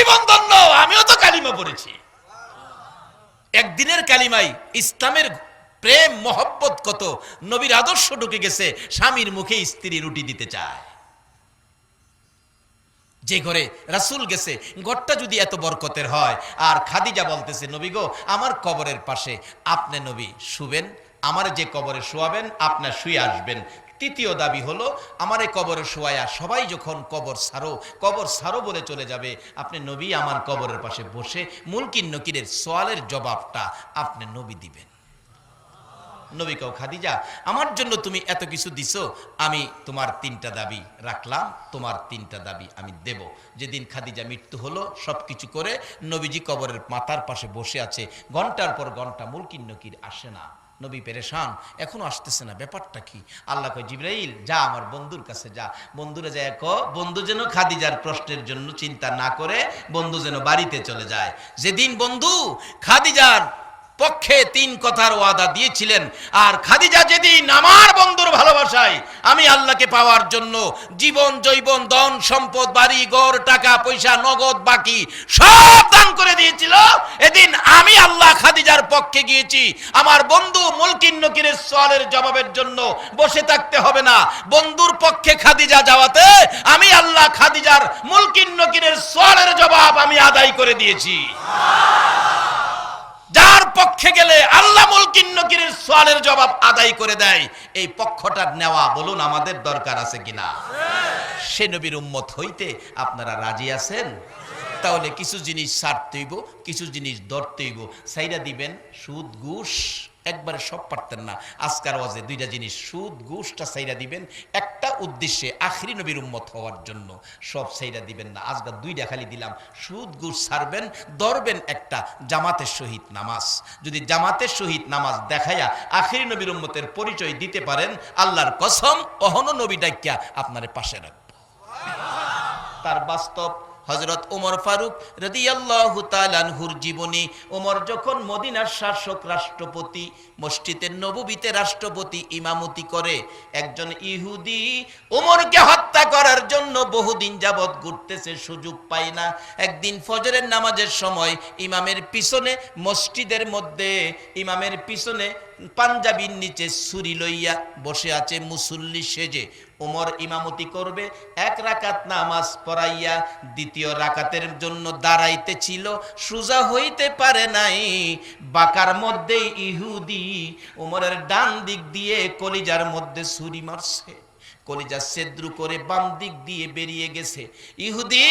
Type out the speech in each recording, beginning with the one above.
জীবন ধন্য, আমিও তো কালিমা পড়েছি। একদিনের কালিমাই ইসলামের প্রেম, মহব্বত কত, নবীর আদর্শ ঢুকে গেছে, স্বামীর মুখে স্ত্রী রুটি দিতে চায়। যে ঘরে রাসুল গেছে, ঘরটা যদি এত বরকতের হয়, আর খাদিজা বলতেছে, নবী গো, আমার কবরের পাশে আপনি নবী শুবেন, আমার যে কবরে শোয়াবেন, আপনার শুয়ে আসবেন তৃতীয় দাবি হলো, আমার এই কবরে শোয়ায়া সবাই যখন কবর সারো কবর সারো বলে চলে যাবে, আপনি নবী আমার কবরের পাশে বসে মুলকিন নকিরের সোয়ালের জবাবটা আপনি নবী দিবেন। নবী কও, খাদিজা, আমার জন্য তুমি এত কিছু দিছো, আমি তোমার তিনটা দাবি রাখলাম, তোমার তিনটা দাবি আমি দেব। যেদিন খাদিজা মৃত্যু হলো সব কিছু করে নবীজি কবরের মাথার পাশে বসে আছে, ঘণ্টার পর ঘণ্টা মুলকিন নকির আসে না। নবী পেরেশান, এখনও আসতেছে না, ব্যাপারটা কি? আল্লাহ কয়, জিব্রাইল, যা আমার বন্ধুর কাছে যা। বন্ধুরা যায় ক বন্ধু যেন খাদিজার প্রশ্নের জন্য চিন্তা না করে, বন্ধু যেন বাড়িতে চলে যায়। যেদিন বন্ধু খাদিজার পক্ষে তিন কথার ওয়াদা দিয়েছিলেন। আর খাদিজা যেদিন আমার বন্ধুর ভালোবাসায়, আমি আল্লাহকে পাওয়ার জন্য জীবন জৈবন ধন, সম্পদ, বাড়ি, ঘর, টাকা, পয়সা, নগদ, বাকি সব দান করে দিয়েছিল। এদিন আমি আল্লাহ খাদিজার পক্ষে গিয়েছি। আমার বন্ধু মুলকিন নকিরের সওয়ালের জবাবের জন্য বসে থাকতে হবে না। বন্ধুর পক্ষে খাদিজা যাওয়াতে আমি আল্লাহ খাদিজার মুলকিন নকিরের সওয়ালের জবাব আমি আদায় করে দিয়েছি। যার পক্ষে গেলে আল্লাহ মুলকিন সোয়ালের জবাব আদায় করে দেয়, এই পক্ষটা নেওয়া বলুন আমাদের দরকার আছে কিনা? সে নবীর উম্মত হইতে আপনারা রাজি আছেন? তাহলে কিছু জিনিস ছাড়তেইব কিছু জিনিস ধরতেইব সাইরা দিবেন সুদ, ঘুষ একবারে সব পারতেন না। আজকার ওয়াজে দুইটা জিনিস, সুদ ঘুষটা সাইরা দিবেন। একটা উদ্দেশ্যে আখরি নবীর উম্মত হওয়ার জন্য সব সাইরা দিবেন না। আজকাল দুইটা খালি দিলাম। সুদ ঘুষ ছাড়বেন, ধরবেন একটা জামাতের সহিত নামাজ। যদি জামাতের সহিত নামাজ দেখাইয়া আখরি নবীর উম্মতের পরিচয় দিতে পারেন, আল্লাহর কসম, অহন নবী ডাকিয়া আপনার পাশে রাখব। তার বাস্তব হজরত ওমর ফারুক রদিয়াল্লাহু তালানহুর জীবনী। ওমর যখন মদিনার শাসক রাষ্ট্রপতি, মসজিদের নববীতে রাষ্ট্রপতি ইমামতি করে, একজন ইহুদি ওমরকে হত্যা করার জন্য বহুদিন যাবৎ ঘুরতেছে, সুযোগ পায় না। একদিন ফজরের নামাজের সময় ইমামের পিছনে, মসজিদের মধ্যে ইমামের পিছনে পাঞ্জাবির নিচে ছুরি লইয়া বসে আছে মুসল্লি সেজে। ওমর ইমামতি করবে, এক রাকাত নামাজ পড়াইয়া দ্বিতীয় রাকাতের জন্য দাঁড়াইতে ছিল সুজা হইতে পারে নাই। বাকার মধ্যে ইহুদি ওমরের ডান দিক দিয়ে কলিজার মধ্যে ছুরি মারছে। কলিজা সেদ্রু করে বাম দিক দিয়ে বেরিয়ে গেছে। ইহুদি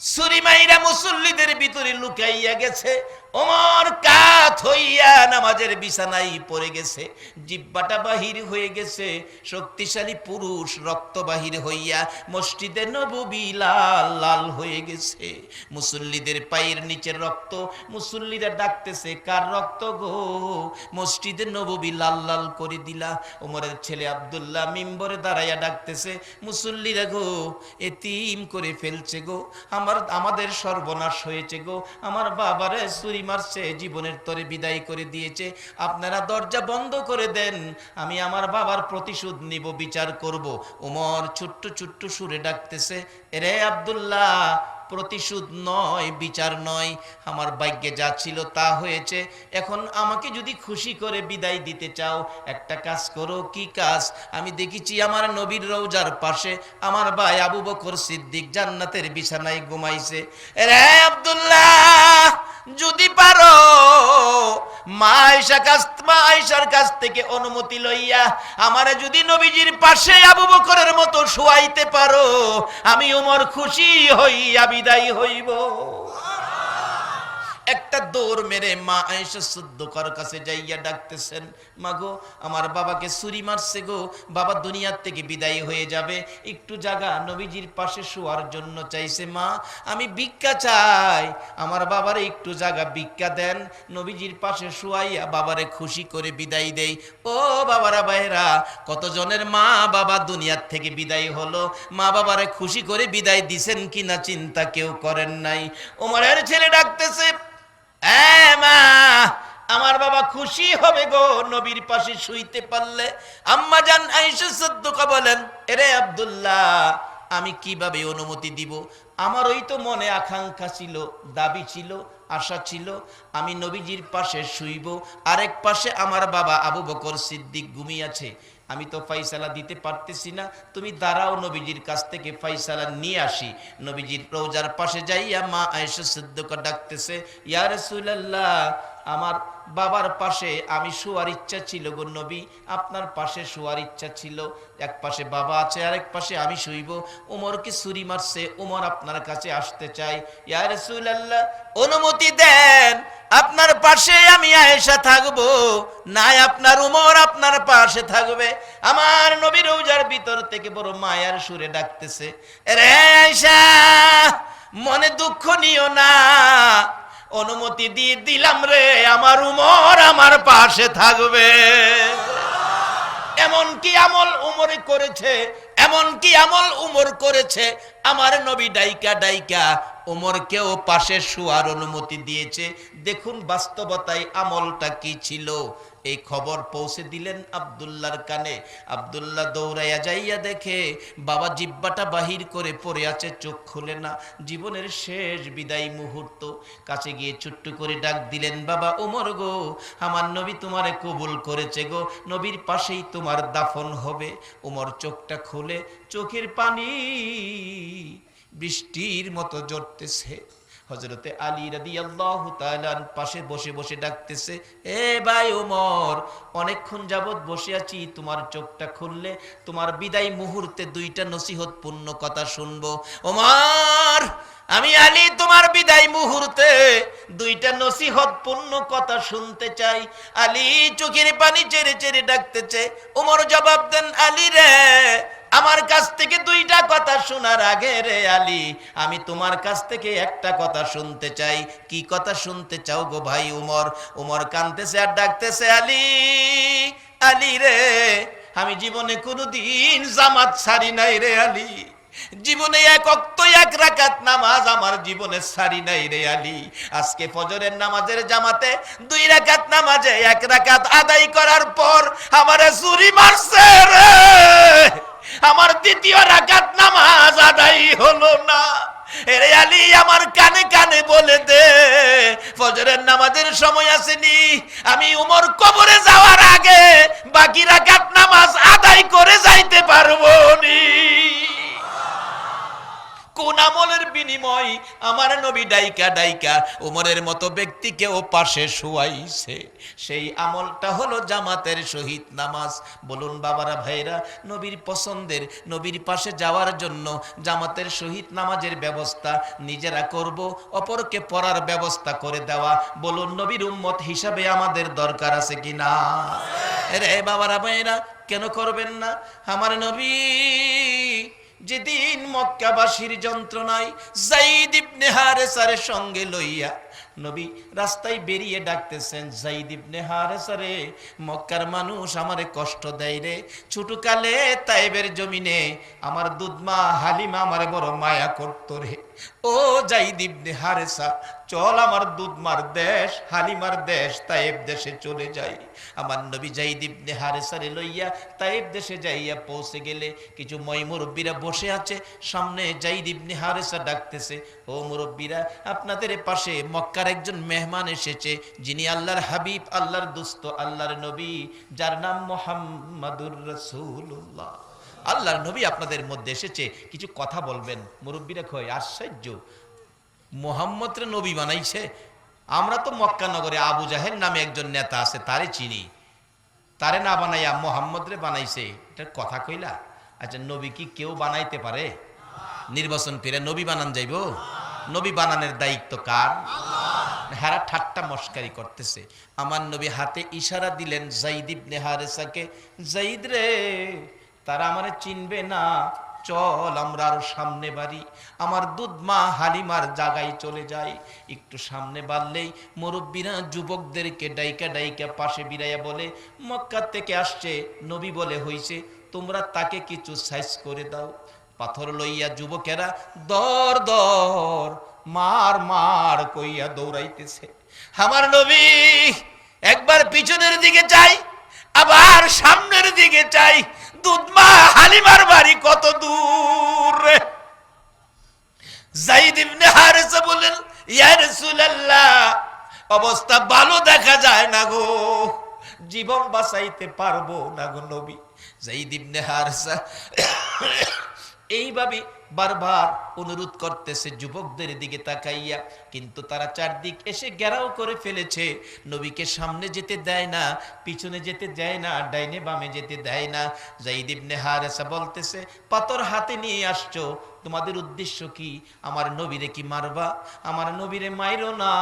সুরিমাইরা মুসল্লিদের ভিতরে লুকাইয়া গেছে। ওমর কাত হইয়া নামাজের বিছানায় পড়ে গেছে, জিব্বাটা বাহির হয়ে গেছে, শক্তিশালী পুরুষ রক্ত বাহির হইয়া মসজিদে নববী লাল লাল হয়ে গেছে। মুসল্লিদের পায়ের নিচের রক্ত, মুসল্লিরা ডাকতেছে, কার রক্ত গো? মসজিদে নববী লাল লাল করে দিলা। ওমরের ছেলে আব্দুল্লাহ মিম্বরে দাঁড়াইয়া ডাকতেছে, মুসল্লিরা গো, এতিম করে ফেলছে গো, আমার, আমাদের সর্বনাশ হয়েছে গো, আমার বাবারে চুরি মারছে, জীবনের তরে বিদায় করে দিয়েছে। আপনারা দরজা বন্ধ করে দেন, আমি আমার বাবার প্রতিশোধ নিব, বিচার করব। ওমর ছোট্ট ছোট্ট সুরে ডাকতেছে রে আব্দুল্লাহ, প্রতিশোধ নয়, বিচার নয়। আমার ভাগ্যে যা ছিল তা হয়েছে। এখন আমাকে যদি খুশি করে বিদায় দিতে চাও, একটা কাজ করো, কি কাজ? আমি দেখেছি আমার নবীর রৌজার পাশে আমার ভাই আবু বকর সিদ্দিক জান্নাতের বিছানায় ঘুমাইছে। রে আব্দুল্লাহ যদি পারো, মা আয়সা কাছ, মা আয়েশার কাছ থেকে অনুমতি লইয়া আমারে যদি নবীজির পাশে আবু বকরের মতো শুয়াইতে পারো, আমি উমর খুশি হইয়া বিদায় হইব। একটা দৌড় মেরে মা আয়েশা সুদ্দকার কাছে যাইয়া ডাকতেছেন, মা গো, আমার বাবাকে ছুরি মারছে গো, বাবা দুনিয়ার থেকে বিদায় হয়ে যাবে, একটু জায়গা নবীজির পাশে শোয়ার জন্য চাইছে, মা, আমি ভিক্ষা চাই, আমার বাবারে একটু জায়গা ভিক্ষা দেন, নবীজির পাশে শোয়াইয়া বাবারে খুশি করে বিদায় দেই। ও বাবারা বাইরা কতজনের মা বাবা দুনিয়ার থেকে বিদায় হলো? মা বাবারে খুশি করে বিদায় দিছেন কিনা চিন্তা কেউ করেন নাই। ওমরের ছেলে ডাকতেছে মা, আমার বাবা খুশি হবে গো নবীর পাশে শুইতে পারলে। আম্মা জান বলেন, এরে আব্দুল্লাহ, আমি কীভাবে অনুমতি দিব? আমার ওই তো মনে আকাঙ্ক্ষা ছিল, দাবি ছিল, আশা ছিল, আমি নবীজির পাশে শুইব। আরেক পাশে আমার বাবা আবু বকর সিদ্দিক ঘুমিয়েছে আমি তো ফাইসালা দিতে পারতেছি না। তুমি দাঁড়াও নবীজির কাছ থেকে ফাইসালা নিয়ে আসি। নবীজির রোজার পাশে যাইয়া মা আয়েশা সিদ্ধকা ডাকতেছে ইয়ার আমার বাবার পাশে আমি শোয়ার ইচ্ছা ছিল গো নবী, আপনার পাশে শোয়ার ইচ্ছা ছিল। এক পাশে বাবা আছে, আরেক পাশে আমি শুইব। উমরকে ছুরি মারছে, উমর আপনার কাছে আসতে চাই। ইয়া রাসূলুল্লাহ, অনুমতি দেন, আপনার পাশে আমি আয়েশা থাকব। নাই আপনার উমর আপনার পাশে থাকবে। আমার নবীর রোজার ভিতর থেকে বড় মায়ার সুরে ডাকতেছে রে আয়েশা, মনে দুঃখ নিও না অনুমতি দিয়ে দিলাম রে, আমার উমর আমার পাশে থাকবে। এমন কি আমল উমরে করেছে, এমন কি আমল উমর করেছে, আমার নবী ডাইকা ডাইকা উমরকেও পাশে শোয়ার অনুমতি দিয়েছে। দেখুন বাস্তবতায় আমলটা কি ছিল। এই খবর পৌঁছে দিলেন আবদুল্লাহর কানে। আবদুল্লাহ দৌড়াইয়া যাইয়া দেখে বাবা জিব্বাটা বাহির করে পড়ে আছে, চোখ খুলে না। জীবনের শেষ বিদায় মুহূর্ত। কাছে গিয়ে চুট্টু করে ডাক দিলেন, বাবা উমর গো, আমার নবী তোমারে কবুল করেছে গো। নবীর পাশেই তোমার দাফন হবে। উমর চোখটা খুলে, চোখের পানি বৃষ্টির মতো জড়তেছে হজরতে আলী রাদি আল্লাহ পাশে বসে বসে ডাকতেছে, এ ভাই ওমর, অনেকক্ষণ যাবৎ বসে আছি, তোমার চোখটা খুললে তোমার বিদায় মুহূর্তে দুইটা নসিহত পূর্ণ কথা শুনব। ওমর, আমি আলী, তোমার বিদায় মুহূর্তে দুইটা নসিহত পূর্ণ কথা শুনতে চাই। আলী চোখের পানি চেড়ে চেড়ে ডাকতেছে, ওমর, জবাব দেন আলী রে আমার কাছ থেকে দুইটা কথা শোনার আগে রে আলী, আমি তোমার কাছ থেকে একটা কথা শুনতে চাই। কি কথা শুনতে চাও গো ভাই উমর? উমর কানতেছে আর ডাকতেছে, আলী আলী রে, আমি জীবনে কোনোদিন জামাত ছাড়ি নাই রে আলী। জীবনে এক অক্ত, এক রাকাত নামাজ আমার জীবনে সারি নাই রে আলী। আজকে ফজরের নামাজের জামাতে দুই রাকাত নামাজে এক রাকাত আদায় করার পর আমারে চুরি মারছে রে। আমার দ্বিতীয় রাকাত নামাজ আদায় হলো না। এরে আলী, আমার কানে কানে বলে দে, ফজরের নামাজের সময় আসেনি। আমি উমর কবরে যাওয়ার আগে বাকি রাকাত নামাজ আদায় করে যাইতে পারব নি। কোন আমলের বিনিময় আমার নবী ডাইকা ডাইকা উমরের মতো ব্যক্তিকেও পাশে শুয়াইছে। সেই আমলটা হলো জামাতের শহীদ নামাজ। বলুন বাবারা ভাইরা নবীর পছন্দের, নবীর পাশে যাওয়ার জন্য জামাতের শহীদ নামাজের ব্যবস্থা নিজেরা করব, অপরকে পড়ার ব্যবস্থা করে দেওয়া। বলুন নবীর উম্মত হিসাবে আমাদের দরকার আছে কি না? রে বাবারা ভাইরা কেন করবেন না? আমার নবী যেদিন মক্কাবাসীর যন্ত্রণায় জাইদ ইবনে হারেসারের সঙ্গে লইয়া নবী রাস্তায় বেরিয়ে ডাকতেছেন, জাইদ নেহারে সারে মক্কার মানুষ আমারে কষ্ট দেয় রে। ছোটকালে তাইবের জমিনে আমার দুধমা হালিমা আমার বড় মায়া করতো রে। ও জাইদ নেহারে হারেসা চল আমার দুধমার দেশ, হালিমার দেশ, তাইব দেশে চলে যাই। আমার নবী জাইদ ইবনে হারেসারে লইয়া তাইব দেশে যাইয়া পৌঁছে গেলে কিছু মই মুরব্বীরা বসে আছে, সামনে জাইদ ইবনে হারেসা ডাকতেছে, ও মুরব্বীরা, আপনাদের পাশে মক্কার একজন মেহমান এসেছে, যিনি আল্লাহর হাবিব, আল্লাহর দুস্ত, আল্লাহর নবী, যার নাম মোহাম্মদুর রসুল্লাহ আল্লাহর নবী আপনাদের মধ্যে এসেছে, কিছু কথা বলবেন। মুরব্বীরা কয়, আশ্চর্য মোহাম্মদরে নবী বানাইছে। আমরা তো মক্কা নগরে আবু জাহেল নামে একজন নেতা আছে, তারে চিনি। তারে না বানাইয়া মোহাম্মদ রে বানাইছে, এটার কথা কইলা? আচ্ছা নবী কি কেউ বানাইতে পারে? নির্বাচন ফিরে নবী বানান যাইব? নবী বানানের দায়িত্ব কার? হারা ঠাট্টা মস্কারি করতেছে। আমার নবী হাতে ইশারা দিলেন, জাইদ ইবনে জাইদ রে, তারা আমারে চিনবে না। চল, আমরা আরও সামনে বাড়ি। আমার দুধ মা হালিমার জায়গায় চলে যাই একটু সামনে বাড়লেই মুরব্বীরা যুবকদেরকে ডাইকা ডাইকা পাশে বিরাইয়া বলে মক্কা থেকে আসছে, নবী বলে হইছে, তোমরা তাকে কিছু সাইজ করে দাও। পাথর লইয়া যুবকেরা দর দর, মার মার কইয়া দৌড়াইতেছে। আমার নবী, একবার পিছনের দিকে চাই। আবার সামনের দিকে চাই। দুধমা হালিমার বাড়ি কত দূর জাইদ ইবনে হারেসা বলেন ইয়া অবস্থা ভালো দেখা যায় না গো। জীবন বাঁচাইতে পারব না গো নবী। জাইদ ইবনে হারেসা এইভাবে বারবার অনুরোধ করতেছে যুবকদের দিকে তাকাইয়া। কিন্তু তারা চারদিক এসে ঘেরাও করে ফেলেছে। নবীকে সামনে যেতে দেয় না, পিছনে যেতে দেয় না, ডাইনে বামে যেতে দেয় না। জাইদ ইবনে হারেসা বলতেছে, পাথর হাতে নিয়ে আসছো, তোমাদের উদ্দেশ্য কি? আমার নবীরে কি মারবা? আমার নবীরে মাইরো না।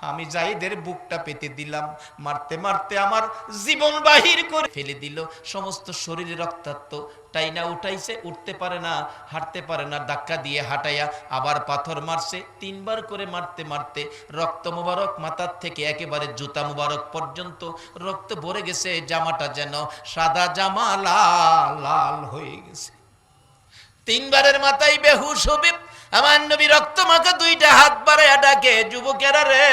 আমি জাইদের বুকটা পেতে দিলাম। মারতে মারতে আমার জীবন বাহির করে ফেলে দিল। সমস্ত শরীরে রক্তাক্ত। টাইনা উঠাইছে, উঠতে পারে না, হাঁটতে পারে না, ধাক্কা দিয়ে হাঁটাইয়া আবার পাথর মারছে। তিনবার করে মারতে মারতে রক্ত মুবারক মাথার থেকে একেবারে জুতা মুবারক পর্যন্ত রক্ত ভরে গেছে, জামাটা যেন সাদা জামা লাল লাল হয়ে গেছে। তিনবারের মাথায় বেহুশ হবে, আমার নবী রক্ত মাখা দুইটা হাত বাড়াইয়া ডাকে, যুবকেরা রে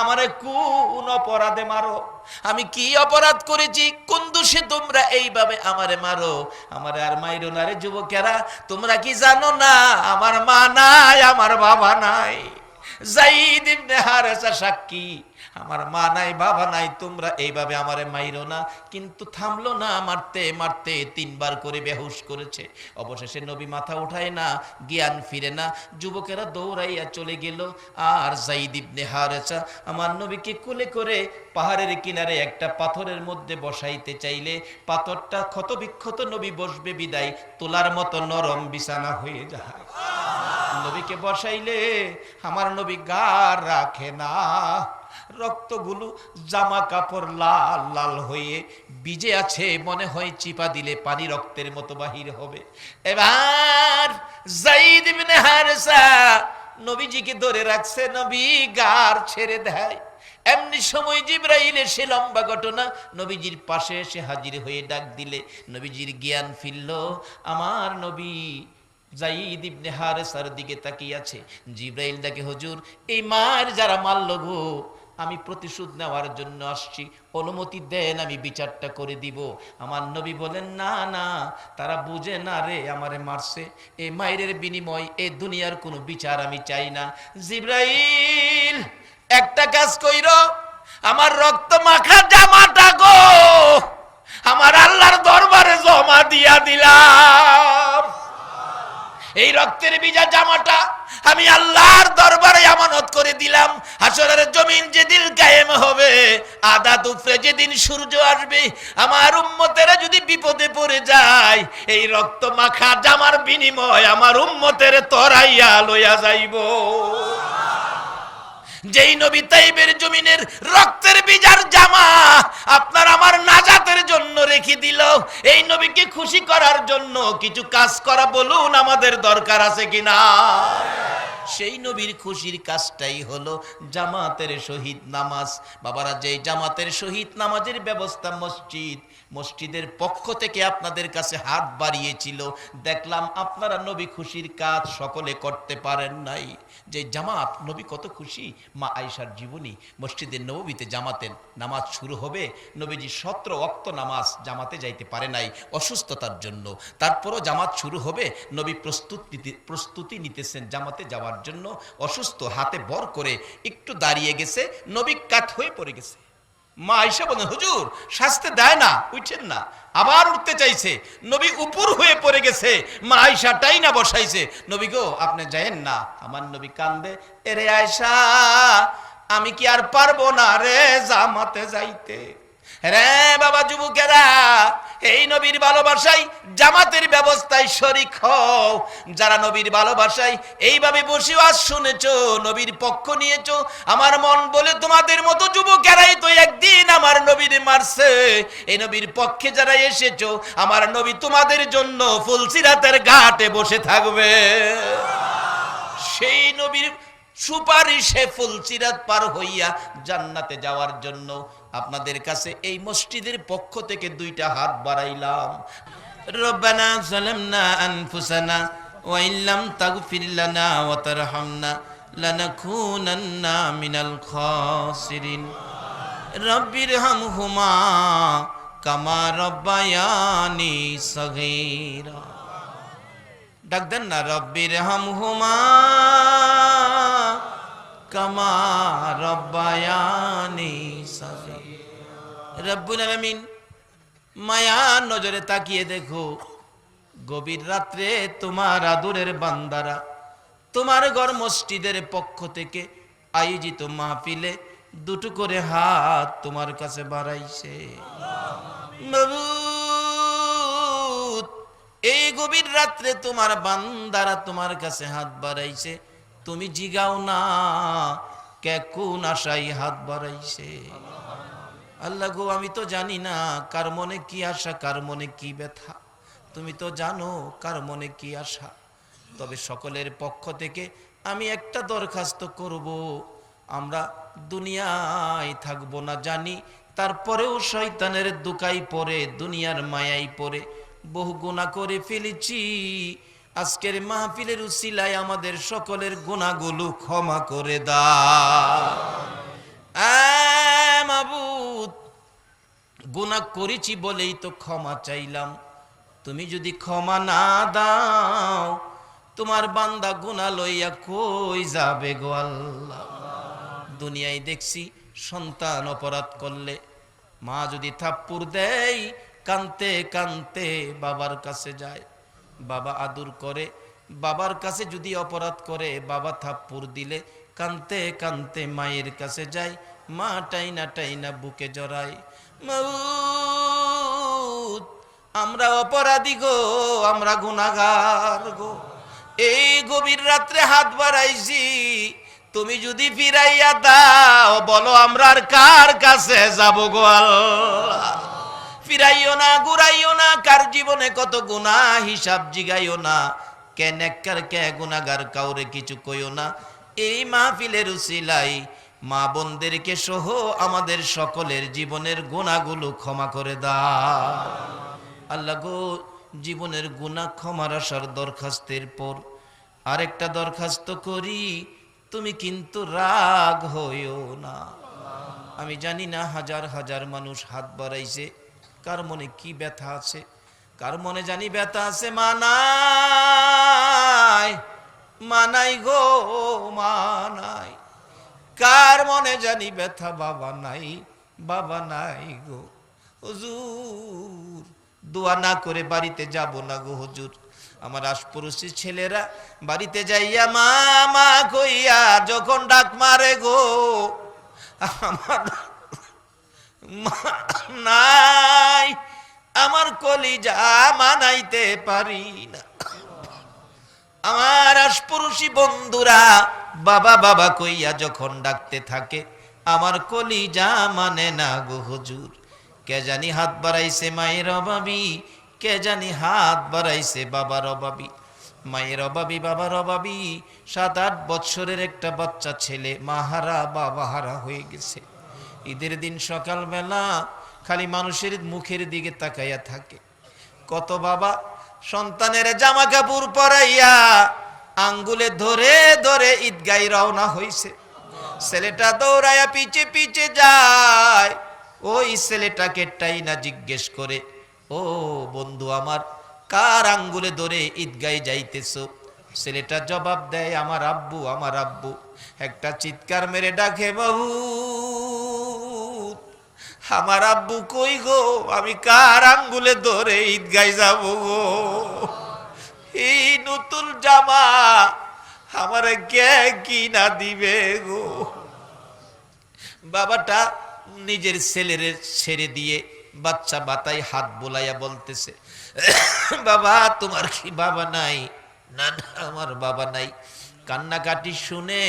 আমারে কোন অপরাধে মারো? আমি কি অপরাধ করেছি? কোন দোষে তোমরা এইভাবে আমারে মারো? আমারে আর মাইরো না রে যুবকেরা। তোমরা কি জানো না? আমার মা নাই, আমার বাবা নাই। জাইদ ইবনে হারেসা সাক্ষী। আমার মা নাই, বাবা নাই, তোমরা এইভাবে আমারে মাইরো না। কিন্তু থামলো না, মারতে মারতে তিনবার করে বেহুশ করেছে। অবশেষে নবী মাথা উঠায় না, জ্ঞান ফিরে না। যুবকেরা দৌড়াইয়া চলে গেল। আর জাইদ ইবনে আমার নবীকে কোলে করে পাহাড়ের কিনারে একটা পাথরের মধ্যে বসাইতে চাইলে, পাথরটা ক্ষত বিক্ষত নবী বসবে বিদায়, তোলার মতো নরম বিছানা হয়ে যায়। নবীকে বসাইলে, আমার নবী গার রাখে না। রক্তগুলো জামা কাপড় লাল লাল হয়ে বিজে আছে, মনে হয় চিপা দিলে পানি রক্তের মতো বাহির হবে। এবার জাইদ ইবনে নবীজিকে ধরে রাখছে, নবী গার ছেড়ে দেয়। এমনি সময় জিব্রাইল এসে লম্বা ঘটনা, নবীজির পাশে এসে হাজির হয়ে ডাক দিলে, নবীজির জ্ঞান ফিরল, আমার নবী জাইদ ইবনে হারেসার দিকে তাকিয়ে আছে। জিব্রাইল ডাকে, হুজুর, এই মার যারা মারল গো আমি প্রতিশোধ নেওয়ার জন্য আসছি। অনুমতি দেন, আমি বিচারটা করে দিব। আমার নবী বলেন, না না, তারা বুঝে না রে, আমারে মারছে। এ মায়ের বিনিময়, এ দুনিয়ার কোনো বিচার আমি চাই না। জিব্রাইল, একটা কাজ কইর, আমার রক্ত মাখা জামাটা গো, আমার আল্লাহর দরবারে জমা দিয়া দিলাম। এই রক্তের বিজা জামাটা আমি আল্লাহর দরবারে আমানত করে দিলাম। হাসরের জমিন যেদিন কায়েম হবে আদা দুপুরে যেদিন সূর্য আসবে, আমার উম্মতেরা যদি বিপদে পড়ে যায়, এই রক্ত মাখা জামার বিনিময় আমার উম্মতের তরাইয়া লইয়া যাইব। যেই নবী তাইবের জমিনের রক্তের বিজার জামা আপনার আমার নাজাতের জন্য রেখে দিল। এই নবীকে খুশি করার জন্য কিছু কাজ করা বলুন আমাদের দরকার আছে কিনা? সেই নবীর খুশির কাজটাই হলো জামাতের শহীদ নামাজ। বাবারা, যেই জামাতের শহীদ নামাজের ব্যবস্থা মসজিদ, মসজিদের পক্ষ থেকে আপনাদের কাছে হাত বাড়িয়েছিল। দেখলাম আপনারা নবী খুশির কাজ সকলে করতে পারেন নাই। যে জামাত, নবী কত খুশি? মা আয়সার জীবনী, মসজিদের নবীতে জামাতের নামাজ শুরু হবে। নবীজি সত্র অক্ত নামাজ জামাতে যাইতে পারে নাই অসুস্থতার জন্য। তারপরও জামাত শুরু হবে। নবী প্রস্তুত প্রস্তুতি নিতেছেন জামাতে যাওয়ার জন্য অসুস্থ হাতে বর করে একটু দাঁড়িয়ে গেছে নবী কাত হয়ে পড়ে গেছে। মা আইসা বলেন, হুজুর, শাস্তে দেয় না, উঠছেন না। আবার উঠতে চাইছে, নবী উপর হয়ে পড়ে গেছে, মা আইসা টাই না বসাইছে, নবী গো, আপনি যায়েন না, আমার নবী কান্দে। এরে আয়সা আমি কি আর পারব না রে জামাতে যাইতে? রে বাবা যুবকেরা, এই নবীর ভালোবাসায় জামাতের ব্যবস্থায় শরিক হও। যারা নবীর ভালোবাসায় এইভাবে বসে আজ শুনেছো, নবীর পক্ষ নিয়েছো, আমার মন বলে তোমাদের মতো যুবকেরাই তো একদিন আমার নবীর মারছে। এই নবীর পক্ষে যারা এসেছ, আমার নবী তোমাদের জন্য ফুলসিরাতের ঘাটে বসে থাকবে। সেই নবীর সুপারিশে ফুলসিরাত পার হইয়া জান্নাতে যাওয়ার জন্য আপনাদের কাছে এই মসজিদের পক্ষ থেকে দুইটা হাত বাড়াইলাম। রব্বানা জালামনা আনফুসানা ওয়া ইল্লাম তাগফির লানা ওয়া তারহামনা লানাকুনান্না মিনাল খাসিরিন। কামা রব্বায়ানি সগীরা। ডাক দেন না, রব্বির হামহুমা কামা রব্বায়ানি রব্বুল আলামিন মায়ার নজরে তাকিয়ে দেখো, গভীর রাত্রে তোমার আদুরের বান্দারা তোমার ঘর মসজিদের পক্ষ থেকে আয়োজিত মাহফিলে দুটো করে হাত তোমার কাছে বাড়াইছে। এই গভীর রাত্রে তোমার বান্দারা তোমার কাছে হাত বাড়াইছে, তুমি জিগাও না, কে কোন আশাই হাত বাড়াইছে? আল্লাহ গো, আমি তো জানি না কার মনে কি আশা, কার মনে কি ব্যথা। তুমি তো জানো কার মনে কি আশা। তবে সকলের পক্ষ থেকে আমি একটা দরখাস্ত করব। আমরা দুনিয়ায় থাকব না জানি, তারপরেও শয়তানের দুকাই পরে দুনিয়ার মায়াই পরে বহু গুণা করে ফেলেছি। আজকের মাহফিলের উসিলায় আমাদের সকলের গুণাগুলো ক্ষমা করে দা মাবুদ, গুনাহ করেছি বলেই তো ক্ষমা চাইলাম। তুমি যদি ক্ষমা না দাও, তোমার বান্দা গুনা লইয়া কই যাবে গো আল্লাহ? দুনিয়ায় দেখছি সন্তান অপরাধ করলে, মা যদি থাপ্পুর দেয়, কানতে কানতে বাবার কাছে যায়। বাবা আদর করে, বাবার কাছে যদি অপরাধ করে, বাবা থাপ্পুর দিলে কানতে কানতে মায়ের কাছে যাই, মা টাইনা টাইনা বুকে জড়াই আমরা অপরাধী গো, আমরা গুনাগার গো। এই গভীর রাত্রে হাত বাড়াইছি, তুমি যদি ফিরাইয়া দাও, বলো আমরা আর কার কাছে যাব গো ফিরাইও না, ঘুরাইও না, কার জীবনে কত গুণা হিসাব জিগাইও না। কে নেককার, কে গুনাগার, কাউরে কিছু কইও না। এই মাহফিলের উসিলাই মা বোনদেরকে সহ আমাদের সকলের জীবনের গুণাগুলো ক্ষমা করে দাও। আল্লাহ গো, জীবনের গুণা ক্ষমার আসার দরখাস্তের পর আরেকটা দরখাস্ত করি, তুমি কিন্তু রাগ হইও না। আমি জানি না, হাজার হাজার মানুষ হাত বাড়াইছে, কার মনে কি ব্যথা আছে? কার মনে জানি ব্যথা আছে মানাই মানাই গো, মানাই। কার মনে জানি ব্যথা, বাবা নাই বাবা নাই গো। হুজুর, দোয়া না করে বাড়িতে যাব না গো হুজুর। আমার আশপড়শি ছেলেরা বাড়িতে যাইয়া মা মা কইয়া যখন ডাক মারে গো, আমার মা নাই, আমার কলিজা মানাইতে পারি না। আমার আশপুরুষী বন্ধুরা, বাবা বাবা কইয়া যখন ডাকতে থাকে, আমার কলিজা মানে না গো হুজুর? কে জানি হাত বাড়াইছে মায়ের অভাবী, কে জানি হাত বাড়াইছে বাবার অভাবী? মায়ের অভাবী, বাবার অভাবী, সাত আট বৎসরের একটা বাচ্চা ছেলে, মাহারা বাবাহারা হয়ে গেছে। ঈদের দিন সকালবেলা খালি মানুষের মুখের দিকে তাকাইয়া থাকে। কত বাবা সন্তানের জামা কাপড় পরাইয়া আঙ্গুলে ধরে ধরে ঈদগাই রওনা হইছে। ছেলেটা দৌড়াইয়া পিছে পিছে যায়। ওই ছেলেটাকে টাইনা জিজ্ঞেস করে, ও বন্ধু আমার, কার আঙ্গুলে ধরে ঈদগাই যাইতেছো? ছেলেটা জবাব দেয়, আমার আব্বু আমার আব্বু। একটা চিৎকার মেরে ডাকে, বাবু। আমার আব্বু কই গো? আমি কার আঙ্গুলে ধরে ঈদগাই যাব গো? এই নতুন জামা আমার কে কি না দিবে গো? বাবাটা নিজের ছেলের ছেড়ে দিয়ে বাচ্চা বাতায় হাত বোলাইয়া বলতেছে, বাবা, তোমার কি বাবা নাই? না না, আমার বাবা নাই। কান্নাকাটি শুনে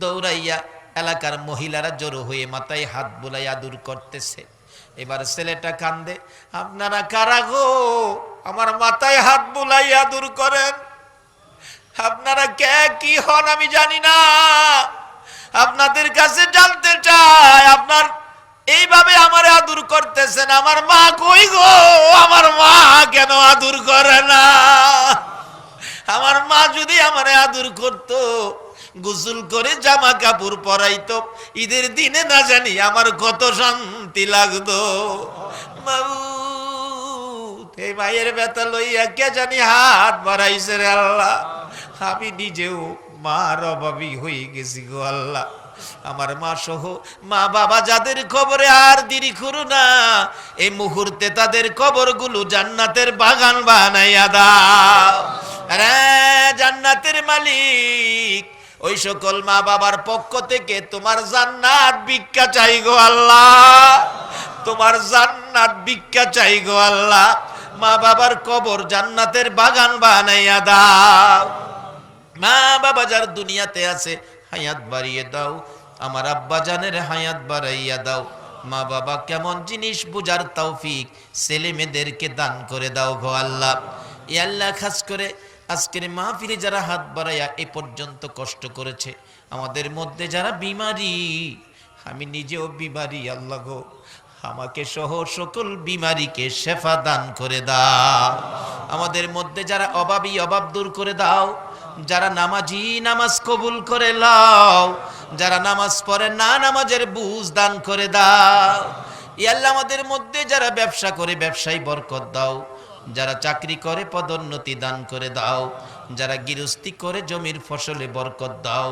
দৌড়াইয়া এলাকার মহিলারা জড়ো হয়ে মাথায় হাত বোলাই আদুর করতেছে। এবার ছেলেটা কান্দে, আপনারা কারা গো? আমার মাথায় হাত বোলাই আদুর করেন। আপনারা কে, কি হন আমি জানি না। আপনাদের কাছে জানতে চাই, আপনার এইভাবে আমার আদর করতেছেন। আমার মা কই গো? আমার মা কেন আদুর করে না? আমার মা যদি আমার আদর করত গোসল করে জামা কাপড় পরাইতো। ঈদের দিনে না জানি আমার কত শান্তি লাগতো। এই মায়ের ব্যথা লইয়া কে জানি হাত বাড়াইছে রে আল্লাহ। আমি নিজেও মার অভাবী হয়ে গেছি গো আল্লাহ। আমার মা সহ মা বাবা যাদের খবরে আর দেরি করো না, এই মুহূর্তে তাদের কবরগুলো জান্নাতের বাগান বানাইয়া দাও। রে জান্নাতের মালিক ওই সকল মা বাবার পক্ষ থেকে তোমার জান্নাত ভিক্ষা চাই গো আল্লাহ। তোমার জান্নাত ভিক্ষা চাই গো আল্লাহ। মা বাবার কবর জান্নাতের বাগান বানাইয়া দাও। মা বাবা যার দুনিয়াতে আছে, হায়াত বাড়িয়ে দাও। আমার আব্বা জানের হায়াত বাড়াইয়া দাও। মা বাবা কেমন জিনিস বুঝার তৌফিক ছেলে মেয়েদেরকে দান করে দাও গো আল্লাহ। আল্লাহ খাস করে আজকের মাহফিলে যারা হাত বাড়াইয়া এ পর্যন্ত কষ্ট করেছে, আমাদের মধ্যে যারা বিমারি, আমি নিজেও বিমারি, আল্লাহ গো, আমাকে সহ সকল বিমারিকে শেফা দান করে দাও। আমাদের মধ্যে যারা অভাবী অভাব দূর করে দাও, যারা নামাজি নামাজ কবুল করে লাও, যারা নামাজ পড়ে না নামাজের বুঝ দান করে দাও। ই আল্লাহ, আমাদের মধ্যে যারা ব্যবসা করে, ব্যবসায় বরকত দাও যারা চাকরি করে পদোন্নতি দান করে দাও, যারা গৃহস্থী করে জমির ফসলে বরকত দাও,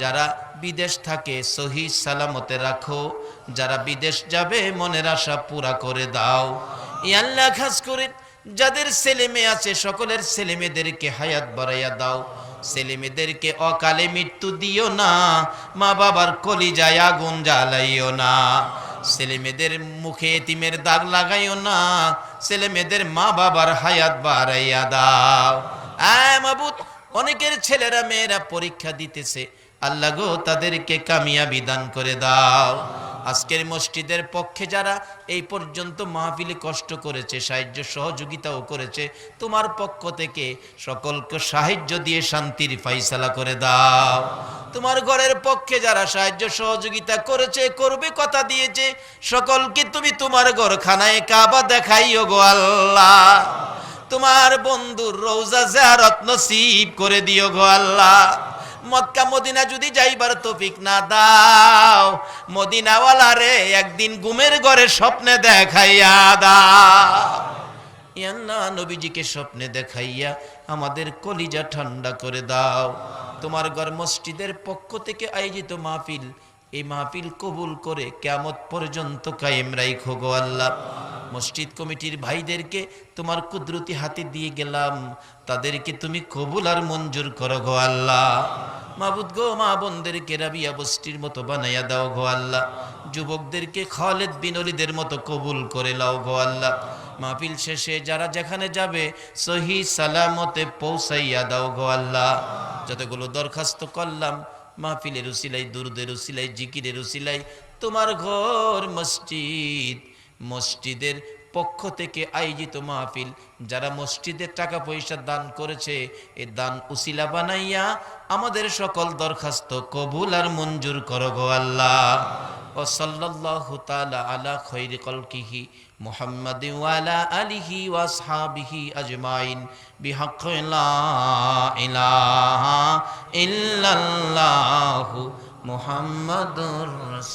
যারা বিদেশ থাকে সহি সালামতে রাখো, যারা বিদেশ যাবে মনের আশা পুরা করে দাও। ই আল্লাহ খাস করে যাদের ছেলে মেয়ে আছে সকলের ছেলে মেয়েদেরকে হায়াত বাড়াইয়া দাও। ছেলে মেয়েদেরকে অকালে মৃত্যু দিও না মা বাবার কলিজায় আগুন জ্বালাইও না। ছেলে মেয়েদের মুখে এতিমের দাগ লাগাইও না। ছেলে মেয়েদের মা বাবার হায়াত বাড়াইয়া দাও। মাবুত অনেকের ছেলেরা মেয়েরা পরীক্ষা দিতেছে। আল্লাহ গো, তাদেরকে কামিয়াবি দান করে দাও। আজকের মসজিদের পক্ষে যারা এই পর্যন্ত মাহফিলে কষ্ট করেছে, সাহায্য সহযোগিতাও করেছে, তোমার পক্ষ থেকে সকলকে সাহায্য দিয়ে শান্তির ফাইসালা করে দাও। তোমার ঘরের পক্ষে যারা সাহায্য সহযোগিতা করেছে, করবে কথা দিয়েছে, সকলকে তুমি তোমার ঘর খানায় কাবা দেখাইও গো আল্লাহ। তোমার বন্ধুর রৌজা জিয়ারত নসিব করে দিও গো আল্লাহ। মক্কা, মদিনা যদি যাইবার তৌফিক না দাও, মদিনাওয়ালা রে, একদিন গুমের ঘরে স্বপ্নে দেখাইয়া দাও। ইয়ান্না নবীজিকে স্বপ্নে দেখাইয়া আমাদের কলিজা ঠান্ডা করে দাও। তোমার ঘর মসজিদের পক্ষ থেকে আয়োজিত মাহফিল এই মাহফিল কবুল করে কেমত পর্যন্ত কায়েম রাইখো গো আল্লাহ। মসজিদ কমিটির ভাইদেরকে তোমার কুদরতি হাতে দিয়ে গেলাম। তাদেরকে তুমি কবুল আর মঞ্জুর করো গো আল্লাহ। মাবুদ গো, মা বোনদেরকে রাবিয়া বস্তির মতো বানাইয়া দাও গো আল্লাহ। যুবকদেরকে খালেদ বিনলিদের মতো কবুল করে লাও গো আল্লাহ। মাহফিল শেষে যারা যেখানে যাবে, সহি সালামতে পৌঁছাইয়া দাও গো আল্লাহ। যতগুলো দরখাস্ত করলাম মাহফিলের উসিলাই দুরুদের উসিলাই জিকিরের উসিলাই তোমার ঘর মসজিদ। মসজিদের পক্ষ থেকে আয়োজিত মাহফিল, যারা মসজিদের টাকা পয়সা দান করেছে, এ দান উসিলা বানাইয়া আমাদের সকল দরখাস্ত কবুল আর মঞ্জুর করো গো আল্লাহ। ও সাল্লাল্লাহু তাআলা আলা খৈরি কলকিহি মুহাম্মাদ ওয়ালা আলিহি ওয়াসহাবিহি আজমাইন। বিহাক্কি লা ইলাহা ইল্লাল্লাহু মুহাম্মাদুর